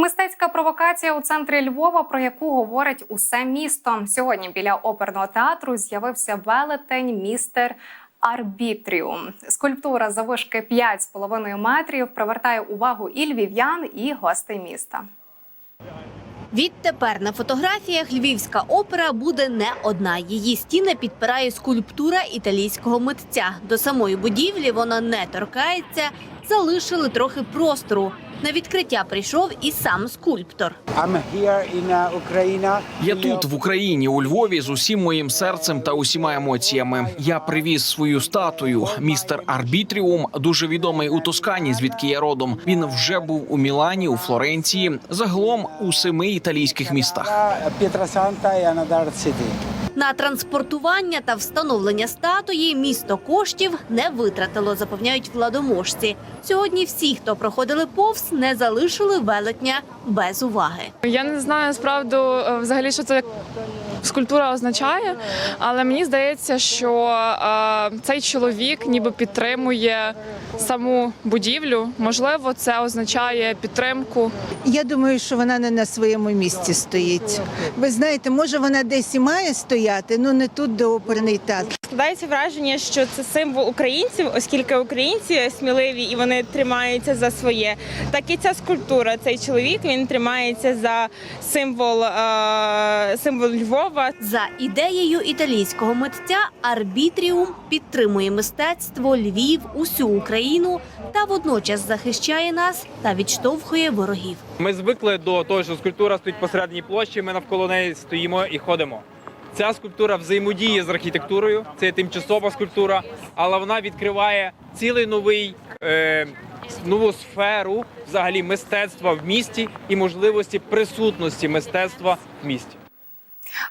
Мистецька провокація у центрі Львова, про яку говорить усе місто. Сьогодні біля оперного театру з'явився велетень містер Арбітріум. Скульптура завишки 5,5 метрів привертає увагу і львів'ян, і гостей міста. Відтепер на фотографіях Львівська опера буде не одна. Її стіни підпирає скульптура італійського митця. До самої будівлі вона не торкається, залишили трохи простору. На відкриття прийшов і сам скульптор. Uh, Я тут, в Україні, у Львові, з усім моїм серцем та усіма емоціями. Я привіз свою статую. Містер Арбітріум дуже відомий у Тоскані, звідки я родом. Він вже був у Мілані, у Флоренції, загалом у семи італійських містах. Uh, Pietrasanta and another city. На транспортування та встановлення статуї місто коштів не витратило, запевняють владоможці. Сьогодні всі, хто проходили повз, не залишили велетня без уваги. Я не знаю справду е, взагалі, що це скульптура означає, але мені здається, що е, цей чоловік ніби підтримує саму будівлю. Можливо, це означає підтримку Я думаю, що вона не на своєму місці стоїть. Ви знаєте, може вона десь і має стояти, але не тут, де оперний театр. Складається враження, що це символ українців, оскільки українці сміливі і вони тримаються за своє. Так і ця скульптура, цей чоловік він тримається за символ, е, символ Львова. За ідеєю італійського митця Арбітріум підтримує мистецтво Львів, усю Україну та водночас захищає нас та відштовхує ворогів. Ми звикли до того, що скульптура стоїть посередині площі, ми навколо неї стоїмо і ходимо. Ця скульптура взаємодіє з архітектурою, це тимчасова скульптура, але вона відкриває цілий новий е, нову сферу взагалі мистецтва в місті і можливості присутності мистецтва в місті.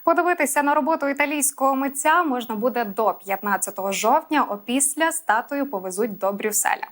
Подивитися на роботу італійського митця можна буде до 15 жовтня. Опісля статую повезуть до Брюсселя.